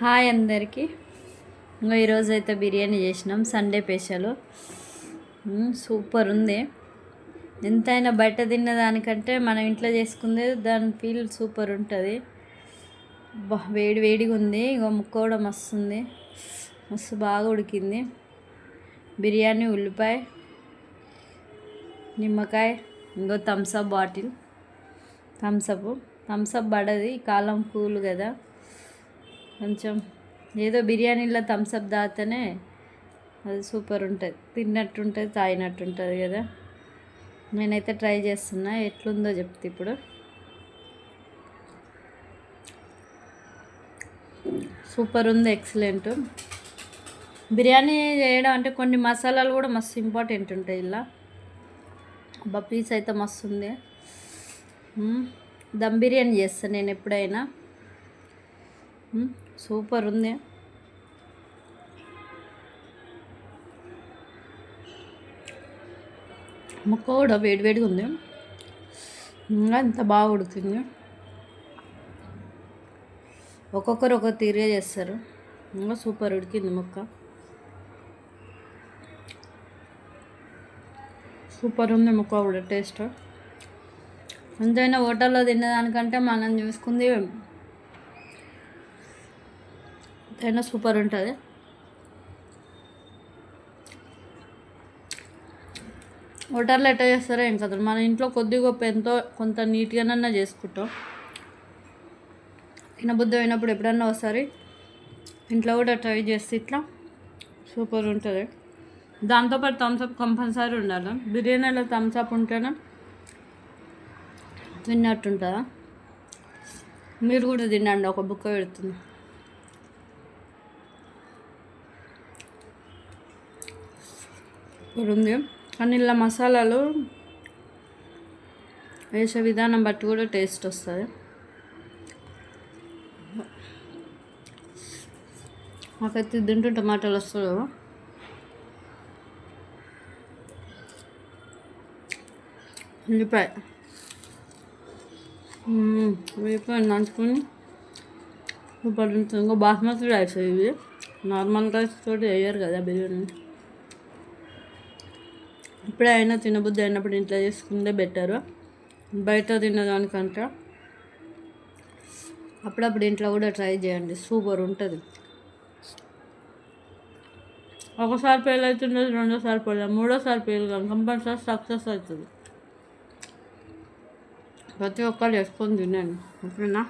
Hi అందరికీ. ఇంకా ఈరోజు అయితే బిర్యానీ చేసినాం సండే స్పెషల్. సూపర్ ఉంది. ఎంతైనా బయట తిన్న దానికంటే మనం ఇంట్లో చేసుకుందే దాని ఫీల్ సూపర్ ఉంటుంది. వేడి వేడిగా ఉంది. ఇక ముక్క కూడా మస్తు ఉంది. మస్తు బాగా ఉడికింది. బిర్యానీ ఉల్లిపాయ నిమ్మకాయ ఇంకో Thums Up bottle. Thums Up Thums Up పడది. కాలం కూల్ కదా. కొంచెం ఏదో బిర్యానీలో థమ్స్అప్ తాగితేనే అది సూపర్ ఉంటుంది. తిన్నట్టు ఉంటుంది తాగినట్టు ఉంటుంది కదా. నేనైతే ట్రై చేస్తున్నా. ఎట్లుందో చెప్తే ఇప్పుడు. సూపర్ ఉంది ఎక్సలెంట్ బిర్యానీ చేయడం అంటే కొన్ని మసాలాలు కూడా మస్తు ఇంపార్టెంట్ ఉంటాయి ఇలా. అబ్బా పీస్ అయితే మస్తు ఉంది. దమ్ బిర్యానీ చేస్తాను నేను ఎప్పుడైనా. సూపర్ ఉంది. ముక్క కూడా వేడి వేడిగా ఉంది. ఇంకా ఎంత బాగా ఉడుకుతుంది ఒక్కొక్కరు ఒక్కొక్క తీరుగా చేస్తారు. ఇంకా సూపర్ ఉడికింది ముక్క. సూపర్ ఉంది ముక్క కూడా టేస్ట్. ఎంతైనా హోటల్లో తినేదానికంటే మనం చూసుకుంది అయినా సూపర్ ఉంటుంది. హోటల్లో ఎట్లా చేస్తారో ఏం కదా మన ఇంట్లో కొద్ది గొప్ప ఎంతో కొంత నీట్గానన్నా చేసుకుంటాం. తినబుద్ధి అయినప్పుడు ఎప్పుడన్నా ఒకసారి ఇంట్లో కూడా ట్రై చేస్తే ఇట్లా సూపర్ ఉంటుంది. దాంతోపాటు థమ్స్అప్ కంపల్సరీ ఉండాలి. బిర్యానీలో థమ్స్అప్ ఉంటేనే తిన్నట్టుంటుందా మీరు కూడా తినండి ఒక బుక్క పెడుతుంది. ఉంది. కానీ ఇలా మసాలాలు వేసే విధానం బట్టి కూడా టేస్ట్ వస్తుంది. నాకైతే తింటూ టమాటాలు వస్తుంది ఉల్లిపాయ. ఉల్లిపాయ నంచుకొని సూపర్ ఉంటుంది ఇంకో బాస్మతి రైస్ ఇది నార్మల్ రైస్ తోటి వేయరు కదా బిర్యానీ. ఎప్పుడైనా తినబుద్ధి అయినప్పుడు ఇంట్లో చేసుకుందే బెటరు. బయట తినదానికంటే అప్పుడప్పుడు ఇంట్లో కూడా ట్రై చేయండి. సూపర్ ఉంటుంది. ఒకసారి ఫెయిల్ అవుతుండదు రెండోసారి ఫెయిల్ మూడోసారి ఫెయిల్ కానీ కంపల్సరీ సక్సెస్ అవుతుంది. ప్రతి ఒక్కరు వేసుకొని తినండి. ఓకేనా?